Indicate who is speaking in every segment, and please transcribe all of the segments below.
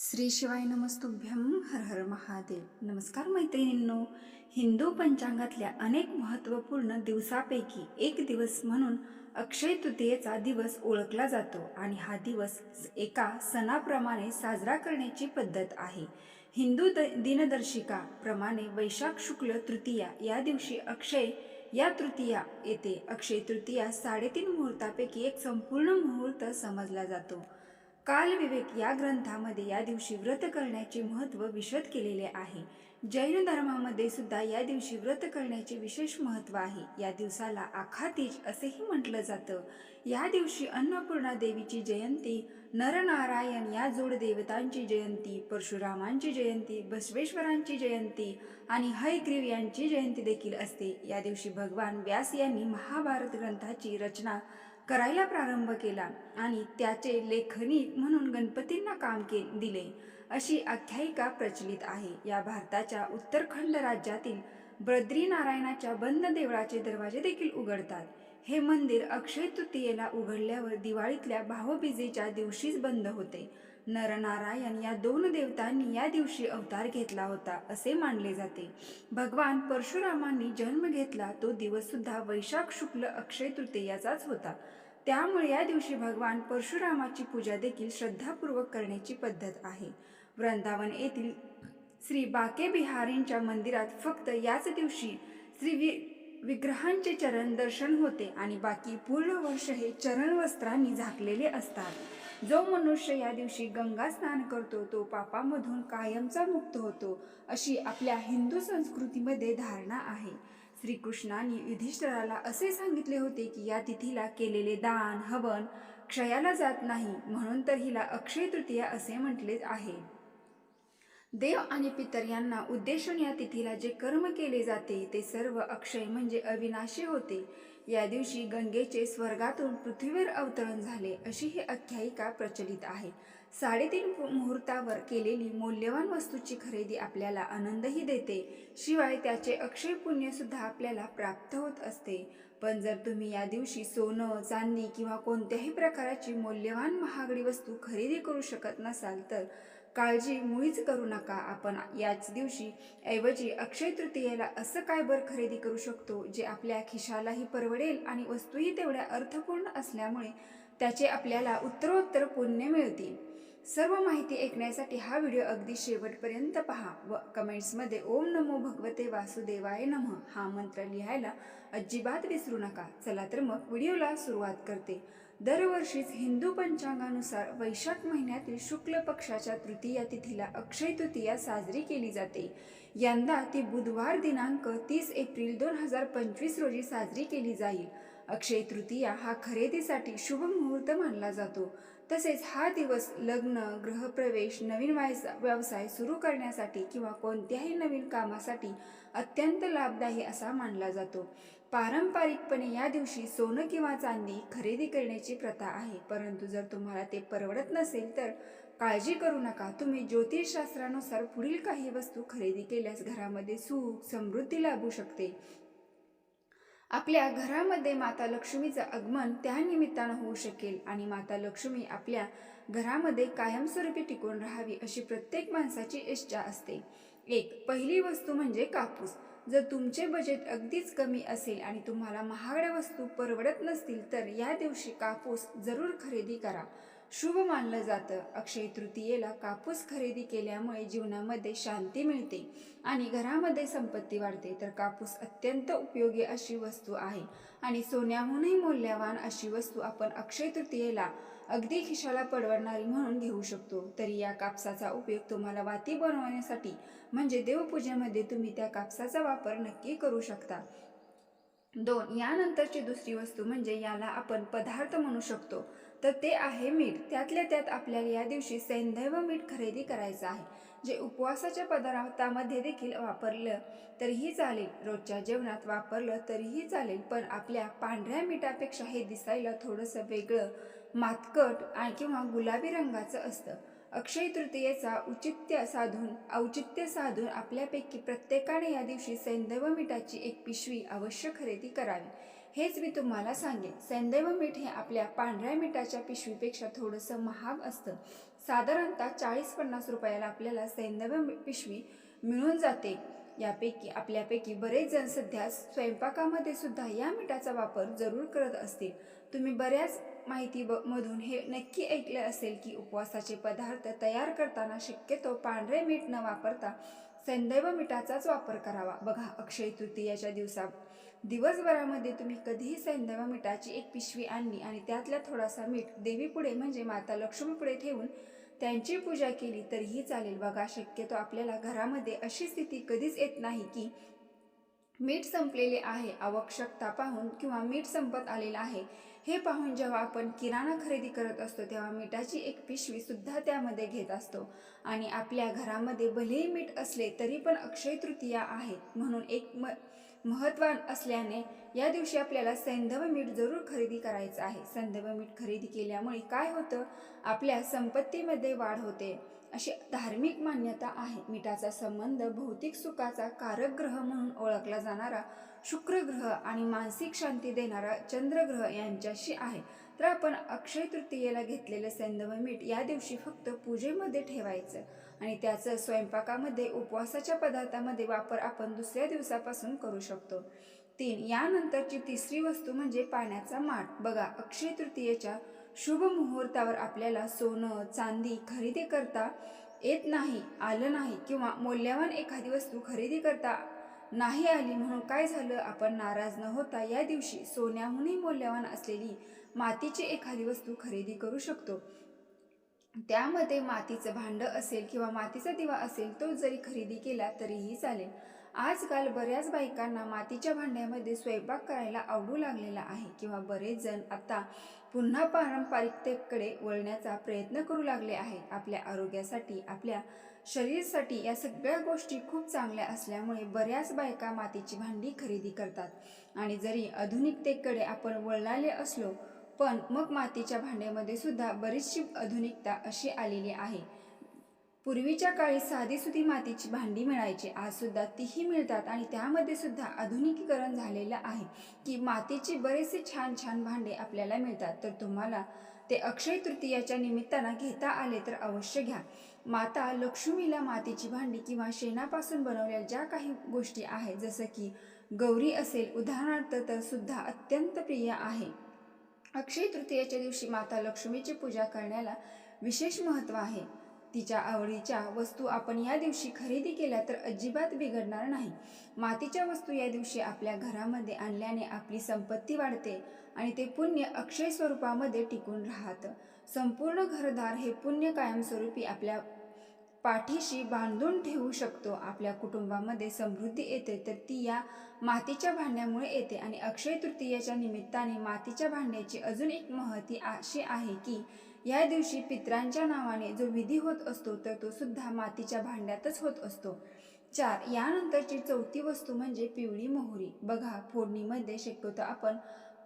Speaker 1: श्री शिवाय नमस्तुभ्यम हर हर महादेव. नमस्कार मैत्रिणींनो. हिंदू पंचांगातल्या अनेक महत्त्वपूर्ण दिवसापैकी एक दिवस म्हणून अक्षय तृतीयेचा दिवस ओळखला जातो आणि हा दिवस एका सणाप्रमाणे साजरा करण्याची पद्धत आहे. हिंदू द दिनदर्शिका प्रमाणे वैशाख शुक्ल तृतीया या दिवशी अक्षय या तृतीया येते अक्षय तृतीया साडेतीन मुहूर्तापैकी एक संपूर्ण मुहूर्त समजला जातो. कालविवेक या ग्रंथामध्ये या दिवशी व्रत करण्याचे महत्त्व विशद केलेले आहे. जैन धर्मामध्ये सुद्धा या दिवशी व्रत करण्याचे विशेष महत्त्व आहे. या दिवसाला आखातीज असेही म्हटलं जातं. या दिवशी अन्नपूर्णा देवीची जयंती नरनारायण या जोड देवतांची जयंती परशुरामांची जयंती बसवेश्वरांची जयंती आणि हयग्रीव यांची जयंती देखील असते. या दिवशी भगवान व्यास यांनी महाभारत ग्रंथाची रचना करायला प्रारंभ केला आणि त्याचे लेखनी म्हणून गणपतींना काम के दिले. अशी आख्यायिका प्रचलित आहे. या भारताच्या उत्तरखंड राज्यातील बद्रीनारायणाच्या बंद देवळाचे दरवाजे देखील उघडतात. हे मंदिर अक्षय तृतीयेला उघडल्यावर दिवाळीतल्या भावबीजेच्या दिवशीच बंद होते. नरनारायण या दोन देवतांनी या दिवशी अवतार घेतला होता असे मानले जाते. भगवान परशुरामांनी जन्म घेतला तो दिवस सुद्धा वैशाख शुक्ल अक्षय तृतीयाचाच होता. त्यामुळे या दिवशी भगवान परशुरामाची पूजा देखील श्रद्धापूर्वक करण्याची पद्धत आहे. वृंदावन येथील श्री बाके बिहारींच्या मंदिरात फक्त याच दिवशी श्री वि विग्रहांचे चरण दर्शन होते आणि बाकी पूर्ण वर्ष हे चरण वस्त्रांनी झाकलेले असतात. जो मनुष्य या दिवशी गंगा स्नान करतो तो पापामधून कायमचा मुक्त होतो अशी आपल्या हिंदू संस्कृतीमध्ये धारणा आहे. श्रीकृष्णाने युधिष्ठराला असे सांगितले होते की या तिथीला केलेले दान हवन क्षयाला जात नाही म्हणून तर हिला अक्षय तृतीया असे म्हटले आहे. देव आणि पितर यांना उद्देशून या तिथीला जे कर्म केले जाते ते सर्व अक्षय म्हणजे अविनाशी होते. या दिवशी गंगेचे स्वर्गातून पृथ्वीवर अवतरण झाले अशी ही आख्यायिका प्रचलित आहे. साडेतीन मुहूर्तावर केलेली मौल्यवान वस्तूची खरेदी आपल्याला आनंदही देते. शिवाय त्याचे अक्षय पुण्यसुद्धा आपल्याला प्राप्त होत असते. पण जर तुम्ही या दिवशी सोनं चांदी किंवा कोणत्याही प्रकाराची मौल्यवान महागडी वस्तू खरेदी करू शकत नसाल तर काळजी मुळीच करू नका. आपण याच दिवशी ऐवजी अक्षय तृतीयेला असं काय बर खरेदी करू शकतो जे आपल्या खिशालाही परवडेल आणि वस्तूही तेवढ्या अर्थपूर्ण असल्यामुळे त्याचे आपल्याला उत्तरोत्तर पुण्य मिळतील. सर्व माहिती ऐकण्यासाठी हा व्हिडिओ अगदी शेवटपर्यंत पहा व कमेंट्समध्ये ओम नमो भगवते वासुदेवाय नमः हा मंत्र लिहायला अजिबात विसरू नका. चला तर मग व्हिडिओला सुरुवात करते. दरवर्षीच हिंदू पंचांगानुसार वैशाख महिन्यातील शुक्ल पक्षाच्या तृतीया तिथीला अक्षय तृतीया साजरी केली जाते. यंदा ती बुधवार दिनांक तीस एप्रिल दोन हजार पंचवीस रोजी साजरी केली जाईल. अक्षय तृतीया हा खरेदीसाठी शुभ मुहूर्त मानला जातो. तसेच हा दिवस लग्न गृहप्रवेश नवीन वायसा व्यवसाय सुरू करण्यासाठी किंवा कोणत्याही नवीन कामासाठी अत्यंत लाभदायी असा मानला जातो. पारंपरिकपणे या दिवशी सोनं किंवा चांदी खरेदी करण्याची प्रथा आहे. परंतु जर तुम्हाला ते परवडत नसेल तर काळजी करू नका. तुम्ही ज्योतिषशास्त्रानुसार पुढील काही वस्तू खरेदी केल्यास घरामध्ये सुख समृद्धी लाभू शकते. आपल्या घरामध्ये माता लक्ष्मीचं आगमन त्या निमित्तानं होऊ शकेल आणि माता लक्ष्मी आपल्या घरामध्ये कायमस्वरूपी टिकून राहावी अशी प्रत्येक माणसाची इच्छा असते. एक पहिली वस्तू म्हणजे कापूस. जर तुमचे बजेट अगदीच कमी असेल आणि तुम्हाला महागड्या वस्तू परवडत नसतील तर या दिवशी कापूस जरूर खरेदी करा. शुभ मानलं जातं. अक्षय तृतीयेला कापूस खरेदी केल्यामुळे जीवनामध्ये शांती मिळते आणि घरामध्ये संपत्ती वाढते. तर कापूस अत्यंत उपयोगी अशी वस्तू आहे आणि सोन्याहूनही मौल्यवान अशी वस्तू आपण अक्षय तृतीयेला अगदी खिशाला परवडणारी म्हणून घेऊ शकतो. तरी या कापसाचा उपयोग तुम्हाला वाती बनवण्यासाठी म्हणजे देवपूजेमध्ये तुम्ही त्या कापसाचा वापर नक्की करू शकता. दोन यानंतरची दुसरी वस्तू म्हणजे याला आपण पदार्थ म्हणू शकतो. तर ते आहे मीठ. त्यातल्या त्यात आपल्याला या दिवशी सैंधव मीठ खरेदी करायचं आहे जे उपवासाच्या पदार्थामध्ये देखील वापरलं तरीही चालेल. रोजच्या जेवणात वापरलं तरीही चालेल पण आपल्या पांढऱ्या मिठापेक्षा हे दिसायला थोडंसं वेगळं मातकट आणि किंवा गुलाबी रंगाचं असतं. अक्षय तृतीयेचा औचित्य साधून औचित्य साधून आपल्यापैकी प्रत्येकाने या दिवशी सैंधव मिठाची एक पिशवी अवश्य खरेदी करावी. हेच मी तुम्हाला सांगेन. सैंधव मीठ हे आपल्या पांढऱ्या मिठाच्या पिशवीपेक्षा थोडंसं महाग असतं. साधारणतः चाळीस पन्नास रुपयाला आपल्याला सैंदव पिशवी मिळून जाते. यापैकी आपल्यापैकी बरेच जण सध्या स्वयंपाकामध्ये सुद्धा या मिठाचा वापर जरूर करत असतील. तुम्ही बऱ्याच माहिती ब मधून हे नक्की ऐकले असेल की उपवासाचे पदार्थ तयार करताना शक्यतो पांढरे मीठ न वापरता सैंदैव मिठाचाच वापर करावा. बघा अक्षय तृतीयाच्या दिवसा दिवसभरामध्ये तुम्ही कधीही सैंधव मिठाची एक पिशवी आणली आणि त्यातला थोडासा मीठ देवीपुढे म्हणजे माता लक्ष्मीपुढे ठेवून त्यांची पूजा केली तरीही चालेल. बघा शक्यतो आपल्याला घरामध्ये अशी स्थिती कधीच येत नाही की मीठ संपलेले आहे आवश्यकता पाहून किंवा मीठ संपत आलेलं आहे. हे पाहून जेव्हा आपण किराणा खरेदी करत असतो तेव्हा मिठाची एक पिशवी सुद्धा त्यामध्ये घेत असतो. आणि आपल्या घरामध्ये भलेही मीठ असले तरी पण अक्षय तृतीया आहे म्हणून एक म महत्वान असल्याने या दिवशी आपल्याला सैंधव मीठ जरूर खरेदी करायचं आहे. सैंधव मीठ खरेदी केल्यामुळे काय होतं? आपल्या संपत्तीमध्ये वाढ होते अशी धार्मिक मान्यता आहे. मिठाचा संबंध भौतिक सुखाचा कारक ग्रह म्हणून ओळखला जाणारा शुक्र ग्रह आणि मानसिक शांती देणारा चंद्रग्रह यांच्याशी आहे. तर आपण अक्षय तृतीयेला घेतलेलं सैंधव मीठ या दिवशी फक्त पूजेमध्ये ठेवायचं. आणि त्याचं स्वयंपाकामध्ये उपवासाच्या पदार्थामध्ये वापर आपण दुसऱ्या दिवसापासून करू शकतो. तीन यानंतरची तिसरी वस्तू म्हणजे पाण्याचा माठ. बघा अक्षय तृतीयेच्या शुभ मुहूर्तावर आपल्याला सोनं चांदी खरेदी करता येत नाही आलं नाही किंवा मौल्यवान एखादी वस्तू खरेदी करता नाही आली म्हणून काय झालं? आपण नाराज न होता या दिवशी सोन्याहूनही मौल्यवान असलेली मातीची एखादी वस्तू खरेदी करू शकतो. त्यामध्ये मातीचं भांडं असेल किंवा मातीचा दिवा असेल तो जरी खरेदी केला तरीही चालेल. आजकाल बऱ्याच बायकांना मातीच्या भांड्यामध्ये स्वयंपाक करायला आवडू लागलेला आहे किंवा बरेच जण आता पुन्हा पारंपरिकतेकडे वळण्याचा प्रयत्न करू लागले आहेत. आपल्या आरोग्यासाठी आपल्या शरीरासाठी या सगळ्या गोष्टी खूप चांगल्या असल्यामुळे बऱ्याच बायका मातीची भांडी खरेदी करतात. आणि जरी आधुनिकतेकडे आपण वळणाले असलो पण मग मातीच्या भांड्यामध्ये सुद्धा बरीचशी आधुनिकता अशी आलेली आहे. पूर्वीच्या काळी साधीसुधी मातीची भांडी मिळायची आज सुद्धा तीही मिळतात आणि त्यामध्ये सुद्धा आधुनिकीकरण झालेलं आहे की मातीची बरेचसे छान छान भांडे आपल्याला मिळतात. तर तुम्हाला ते अक्षय तृतीयाच्या निमित्तानं घेता आले तर अवश्य घ्या. माता लक्ष्मीला मातीची भांडी किंवा शेणापासून बनवलेल्या ज्या काही गोष्टी आहेत जसं की गौरी असेल उदाहरणार्थ तर सुद्धा अत्यंत प्रिय आहे. अक्षय तृतीयेच्या दिवशी माता लक्ष्मीची पूजा करण्याला विशेष महत्त्व आहे. तिच्या आवडीच्या वस्तू आपण या दिवशी खरेदी केल्या तर अजिबात बिघडणार नाही. मातीच्या वस्तू या दिवशी आपल्या घरामध्ये आणल्याने आपली संपत्ती वाढते आणि ते पुण्य अक्षय स्वरूपामध्ये टिकून राहतं. संपूर्ण घरदार हे पुण्य कायमस्वरूपी आपल्या पाठीशी बांधून ठेवू शकतो. आपल्या कुटुंबामध्ये समृद्धी येते तर ती या मातीच्या भांड्यामुळे येते. आणि अक्षय तृतीयेच्या निमित्ताने मातीच्या भांड्याची अजून एक महती अशी आहे की या दिवशी पित्रांच्या नावाने जो विधी होत असतो तर तो सुद्धा मातीच्या भांड्यातच होत असतो. चार यानंतरची चौथी वस्तू म्हणजे पिवळी मोहरी. बघा फोडणीमध्ये शक्यतो आपण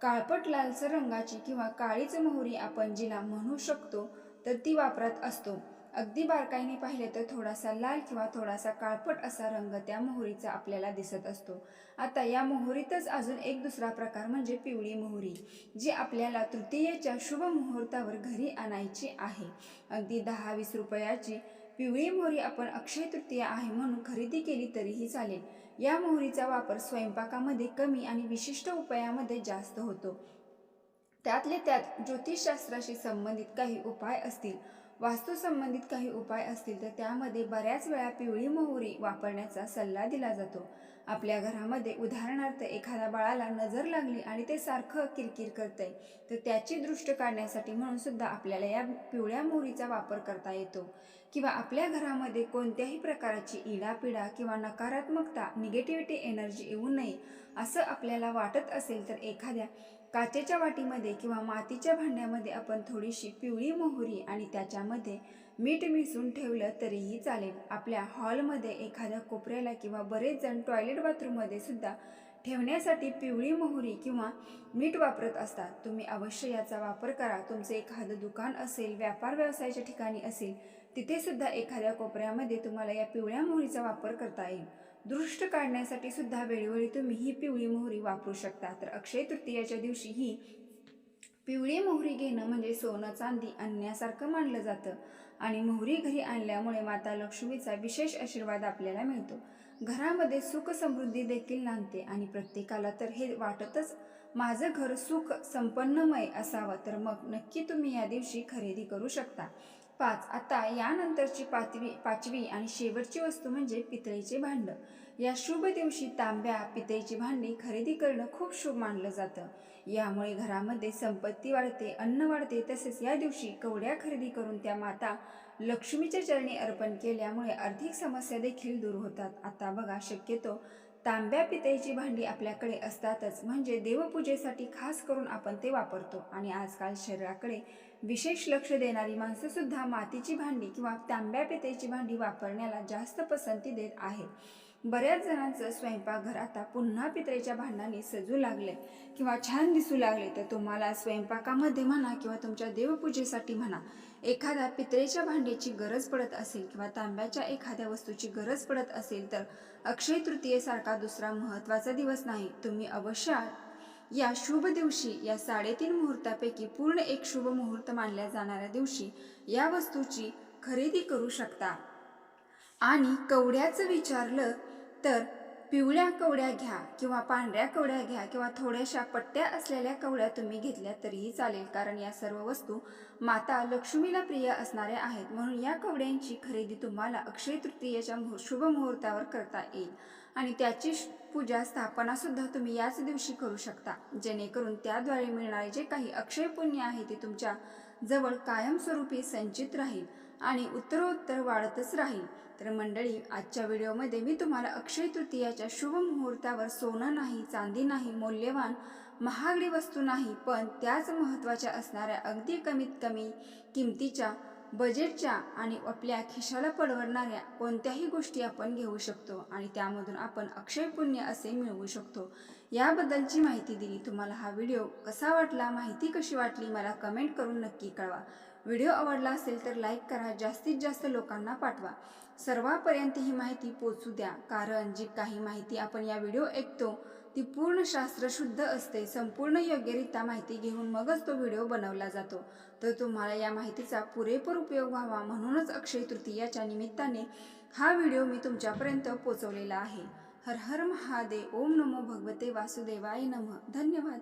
Speaker 1: काळपट लालसर रंगाची किंवा काळीच मोहरी आपण जिला म्हणू शकतो तर ती वापरत असतो. अगदी बारकाईने पाहिले तर थोडासा लाल किंवा थोडासा काळपट असा रंग त्या मोहरीचा आपल्याला दिसत असतो. आता या मोहरीतच अजून एक दुसरा प्रकार म्हणजे पिवळी मोहरी जी आपल्याला तृतीयेच्या शुभ मुहूर्तावर घरी आणायची आहे. अगदी दहा वीस रुपयाची पिवळी मोहरी आपण अक्षय तृतीया आहे म्हणून खरेदी केली तरीही चालेल. या मोहरीचा वापर स्वयंपाकामध्ये कमी आणि विशिष्ट उपायामध्ये जास्त होतो. त्यातले त्यात ज्योतिषशास्त्राशी संबंधित काही उपाय असतील. वास्तूसंबंधित काही उपाय असतील तर त्यामध्ये बऱ्याच वेळा पिवळी मोहरी वापरण्याचा सल्ला दिला जातो. आपल्या घरामध्ये उदाहरणार्थ एखाद्या बाळाला नजर लागली आणि ते सारखं किरकिर करतंय तर त्याची दृष्ट काढण्यासाठी म्हणून सुद्धा आपल्याला या पिवळ्या मोहरीचा वापर करता येतो. किंवा आपल्या घरामध्ये कोणत्याही प्रकारची इडापिडा किंवा नकारात्मकता निगेटिव्हिटी एनर्जी येऊ नये असं आपल्याला वाटत असेल तर एखाद्या काचेच्या वाटीमध्ये किंवा मातीच्या भांड्यामध्ये आपण थोडीशी पिवळी मोहरी आणि त्याच्यामध्ये मीठ मिसळून ठेवलं तरीही चालेल. आपल्या हॉलमध्ये एखाद्या कोपऱ्याला किंवा बरेच जण टॉयलेट बाथरूममध्ये सुद्धा ठेवण्यासाठी पिवळी मोहरी किंवा मीठ वापरत असतात. तुम्ही अवश्य याचा वापर करा. तुमचं एखादं दुकान असेल व्यापार व्यवसायाच्या ठिकाणी असेल तिथेसुद्धा एखाद्या कोपऱ्यामध्ये तुम्हाला या पिवळ्या मोहरीचा वापर करता येईल. दृष्ट काढण्यासाठी सुद्धा वेळोवेळी तुम्ही ही पिवळी मोहरी वापरू शकता. तर अक्षय तृतीयाच्या दिवशी ही पिवळी मोहरी घेणं म्हणजे सोनं चांदी आणण्यासारखं मानलं जातं. आणि मोहरी घरी आणल्यामुळे माता लक्ष्मीचा विशेष आशीर्वाद आपल्याला मिळतो. घरामध्ये सुख समृद्धी देखील नांदते आणि प्रत्येकाला तर हे वाटतच माझं घर सुख संपन्नमय असावं तर मग नक्की तुम्ही या दिवशी खरेदी करू शकता. पाच. आता यानंतरची पाचवी पाचवी आणि शेवटची वस्तू म्हणजे पितळेचे भांडं. या शुभ दिवशी तांब्या पितळेची भांडी खरेदी करणं खूप शुभ मानलं जातं. यामुळे घरामध्ये संपत्ती वाढते अन्न वाढते. तसेच या दिवशी कवड्या खरेदी करून त्या माता लक्ष्मीच्या चरणी अर्पण केल्यामुळे आर्थिक समस्या देखील दूर होतात. आता बघा शक्यतो तांब्या पितळेची भांडी आपल्याकडे असतातच. म्हणजे देवपूजेसाठी खास करून आपण ते वापरतो. आणि आजकाल शरीराकडे विशेष लक्ष देणारी माणसंसुद्धा मातीची भांडी किंवा तांब्या पितळेची भांडी वापरण्याला जास्त पसंती देत आहेत. बऱ्याच जणांचं स्वयंपाकघर आता पुन्हा पितळेच्या भांड्याने सजू लागले किंवा छान दिसू लागले. तर तुम्हाला स्वयंपाकामध्ये म्हणा किंवा तुमच्या देवपूजेसाठी म्हणा एखाद्या पितळेच्या भांड्याची गरज पडत असेल किंवा तांब्याच्या एखाद्या वस्तूची गरज पडत असेल तर अक्षय तृतीयेसारखा दुसरा महत्त्वाचा दिवस नाही. तुम्ही अवश्य या शुभ दिवशी या साडेतीन मुहूर्तापैकी पूर्ण एक शुभ मुहूर्त मानल्या जाणाऱ्या दिवशी या वस्तूची खरेदी करू शकता. आणि कवड्याचं विचारलं तर पिवळ्या कवड्या घ्या किंवा पांढऱ्या कवड्या घ्या किंवा थोड्याशा पट्ट्या असलेल्या कवड्या तुम्ही घेतल्या तरीही चालेल कारण या सर्व वस्तू माता लक्ष्मीला प्रिय असणाऱ्या आहेत. म्हणून या कवड्यांची खरेदी तुम्हाला अक्षय तृतीयेच्या शुभ मुहूर्तावर करता येईल. आणि त्याची पूजा स्थापना सुद्धा तुम्ही याच दिवशी करू शकता. जेणेकरून त्याद्वारे मिळणारे जे काही अक्षय पुण्य आहे ते तुमच्या जवळ कायमस्वरूपी संचित राहील आणि उत्तरोत्तर वाढतच राहील. तर मंडळी आजच्या व्हिडिओमध्ये मी तुम्हाला अक्षय तृतीयाच्या शुभ मुहूर्तावर सोनं नाही चांदी नाही मौल्यवान महागडी वस्तू नाही पण त्याच महत्त्वाच्या असणाऱ्या अगदी कमीत कमी किमतीच्या बजेटच्या आणि आपल्या खिशाला परवडणाऱ्या कोणत्याही गोष्टी आपण घेऊ शकतो आणि त्यामधून आपण अक्षय पुण्य असे मिळवू शकतो. याबद्दलची माहिती दिली. तुम्हाला हा व्हिडिओ कसा वाटला माहिती कशी वाटली मला कमेंट करून नक्की कळवा. व्हिडिओ आवडला असेल तर लाईक करा जास्तीत जास्त लोकांना पाठवा. सर्वांपर्यंत ही माहिती पोचू द्या कारण जी काही माहिती आपण या व्हिडिओ ऐकतो ती पूर्ण शास्त्रशुद्ध असते संपूर्ण योग्यरित्या माहिती घेऊन मगच तो व्हिडिओ बनवला जातो. तर तुम्हाला या माहितीचा पुरेपूर उपयोग व्हावा म्हणूनच अक्षय तृतीयाच्या निमित्ताने हा व्हिडिओ मी तुमच्यापर्यंत पोचवलेला आहे. हर हर महादेव ओम नमो भगवते वासुदेवाय नमः. धन्यवाद.